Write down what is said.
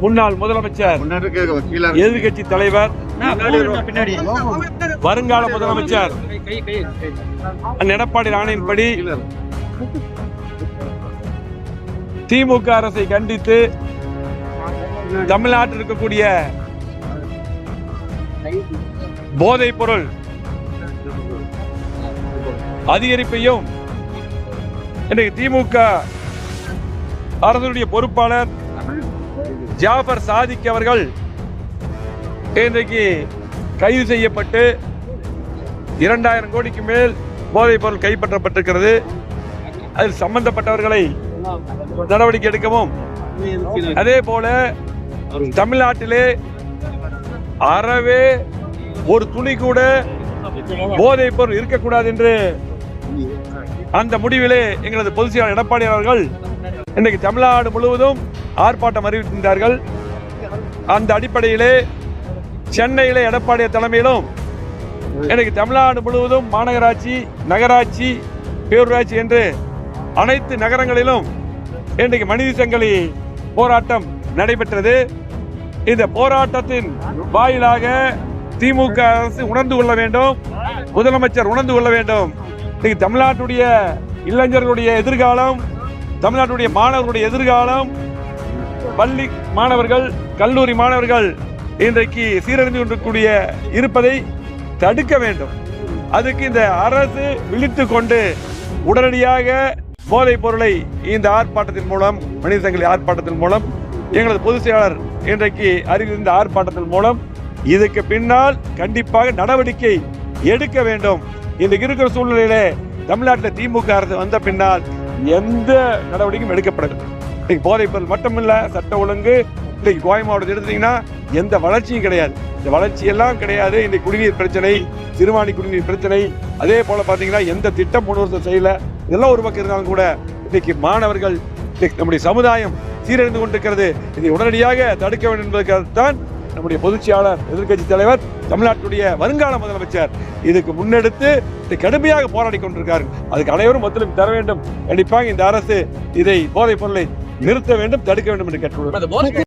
முன்னாள் முதலமைச்சர் எதிர்கட்சி தலைவர் வருங்கால முதலமைச்சர். எடப்பாடி ஆணையின்படி திமுக அரசை கண்டித்து தமிழ்நாட்டில் இருக்கக்கூடிய போதைப் பொருள் அதிகரிப்பையும் இன்றைக்கு திமுக அரசுடைய பொறுப்பாளர் ஜாஃபர் சாதிக் அவர்கள் இன்றைக்கு கைது செய்யப்பட்டு இரண்டாயிரம் கோடிக்கு மேல் போதைப் பொருள் கைப்பற்றப்பட்டிருக்கிறது. அதில் சம்பந்தப்பட்டவர்களை நடவடிக்கை எடுக்கவும். அதே போல தமிழ்நாட்டிலே அறவே ஒரு துணி கூட போதைப் பொருள் இருக்கக்கூடாது என்று அந்த முடிவிலே எங்களது பொதுச் செயலாளர் எடப்பாடி அவர்கள் இன்றைக்கு தமிழ்நாடு முழுவதும் ஆர்ப்பாட்டம் அறிவித்திருந்தார்கள். அந்த அடிப்படையிலே சென்னையிலே எடப்பாடி தலைமையிலும் எனக்கு தமிழ்நாடு முழுவதும் மாநகராட்சி நகராட்சி பேரூராட்சி என்று அனைத்து நகரங்களிலும் இன்றைக்கு மனித சங்கிலி போராட்டம் நடைபெற்றது. இந்த போராட்டத்தின் வாயிலாக திமுக அரசு உணர்ந்து கொள்ள வேண்டும். முதலமைச்சர் உணர்ந்து கொள்ள வேண்டும். இன்னைக்கு தமிழ்நாட்டுடைய இளைஞர்களுடைய எதிர்காலம் தமிழ்நாட்டுடைய மாணவர்களுடைய எதிர்காலம் பள்ளி மாணவர்கள் கல்லூரி மாணவர்கள் இன்றைக்கு சீரழிந்து கொண்டிருக்கூடிய இருப்பதை தடுக்க வேண்டும். அதுக்கு இந்த அரசு விழித்து கொண்டு உடனடியாக போதைப் பொருளை இந்த ஆர்ப்பாட்டத்தின் மூலம் மனித சங்கிலி ஆர்ப்பாட்டத்தின் மூலம் எங்களது பொதுச் செயலாளர் இன்றைக்கு அறிவித்த ஆர்ப்பாட்டத்தின் மூலம் இதுக்கு பின்னால் கண்டிப்பாக நடவடிக்கை எடுக்க வேண்டும். இன்றைக்கு இருக்கிற சூழ்நிலையிலே தமிழ்நாட்டில் திமுக அரசு வந்த பின்னால் எந்த நடவடிக்கையும் எடுக்கப்படவில்லை. இன்னைக்கு போதைப் பொருள் மட்டுமில்லை சட்ட ஒழுங்கு இன்னைக்கு கோவை மாவட்டத்தை எடுத்தீங்கன்னா எந்த வளர்ச்சியும் கிடையாது. இந்த வளர்ச்சி எல்லாம் கிடையாது. இன்னைக்கு குடிநீர் பிரச்சனை சிறுவாணி குடிநீர் பிரச்சனை அதே போல பார்த்தீங்கன்னா எந்த திட்டம் மூணு வருஷம் செய்யல. இதெல்லாம் ஒரு பக்கம் இருந்தாலும் கூட இன்னைக்கு மாணவர்கள் நம்முடைய சமுதாயம் சீரழிந்து கொண்டிருக்கிறது. இதை உடனடியாக தடுக்க வேண்டும் என்பதற்காகத்தான் நம்முடைய பொதுச்செயலாளர் எதிர்க்கட்சி தலைவர் தமிழ்நாட்டுடைய வருங்கால முதலமைச்சர். இதுக்கு முன்னெடுத்து கடுமையாக போராடி கொண்டிருக்கார்கள் அதுக்கு அனைவரும் ஒத்துழைப்பு தர வேண்டும். கண்டிப்பாக இந்த அரசு இதை போதைப் பொருளை நிறுத்த வேண்டும் தடுக்க வேண்டும் என்று கேட்டுள்ளது